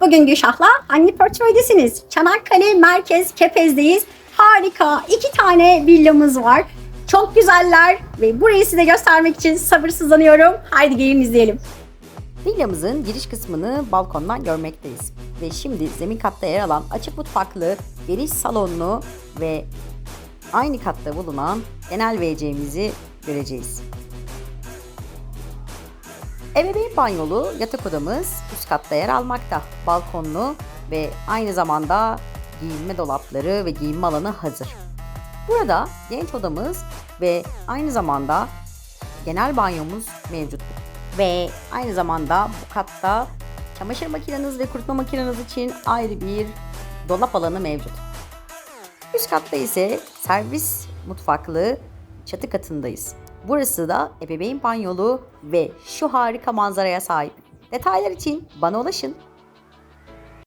Bugün Gülşah'la hangi portföydesiniz? Çanakkale Merkez Kepez'deyiz. Harika iki tane villamız var. Çok güzeller ve burayı size göstermek için sabırsızlanıyorum. Haydi gelin izleyelim. Villamızın giriş kısmını balkondan görmekteyiz. Ve şimdi zemin katta yer alan açık mutfaklı, geniş salonlu ve aynı katta bulunan genel WC'mizi göreceğiz. Ebeveyn banyolu yatak odamız üst katta yer almakta. Balkonlu ve aynı zamanda giyinme dolapları ve giyinme alanı hazır. Burada genç odamız ve aynı zamanda genel banyomuz mevcut. Ve aynı zamanda bu katta çamaşır makineniz ve kurutma makineniz için ayrı bir dolap alanı mevcut. Üst katta ise servis mutfaklı çatı katındayız. Burası da ebeveyn banyolu ve şu harika manzaraya sahip. Detaylar için bana ulaşın.